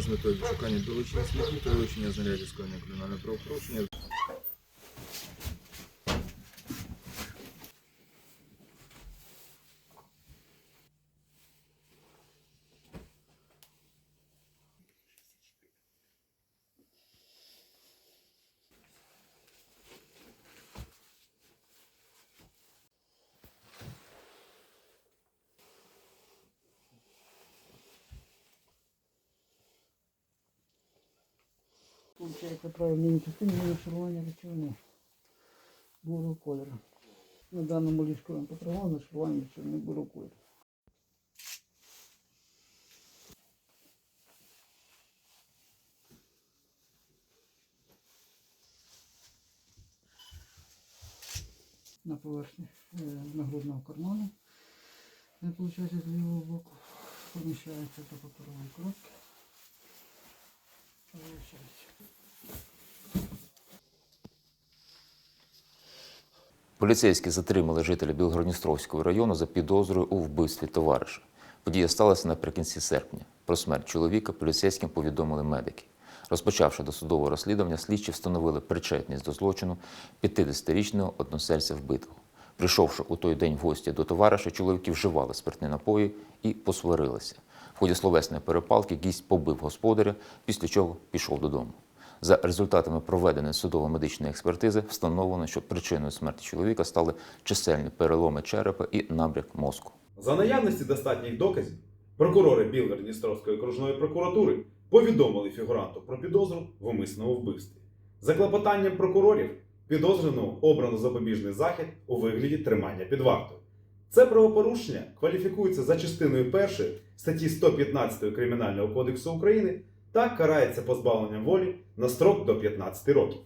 з метою відшукання долучення слідів та вилучення знарядів скоєння кримінального правопорушення. Получається правильні частини шарування речовини бурого кольору. На даному ліжковому патрулі на шарування речовини бурого кольору. На поверхні е, нагрудного карману, виходить з лівого боку, поміщається до паперової коробки. Виходить. Поліцейські затримали жителя Білгородністровського району за підозрою у вбивстві товариша. Подія сталася наприкінці серпня. Про смерть чоловіка поліцейським повідомили медики. Розпочавши досудове розслідування, слідчі встановили причетність до злочину 50-річного односельця вбитого. Прийшовши у той день в гості до товариша, чоловіки вживали спиртні напої і посварилися. В ході словесної перепалки гість побив господаря, після чого пішов додому. За результатами проведеної судово-медичної експертизи встановлено, що причиною смерті чоловіка стали чисельні переломи черепа і набряк мозку. За наявності достатніх доказів, прокурори Білгород-Дністровської окружної прокуратури повідомили фігуранту про підозру в умисному вбивстві. За клопотанням прокурорів підозрюваного обрано запобіжний захід у вигляді тримання під вартою. Це правопорушення кваліфікується за частиною 1 статті 115 Кримінального кодексу України та карається позбавленням волі на строк до 15 років.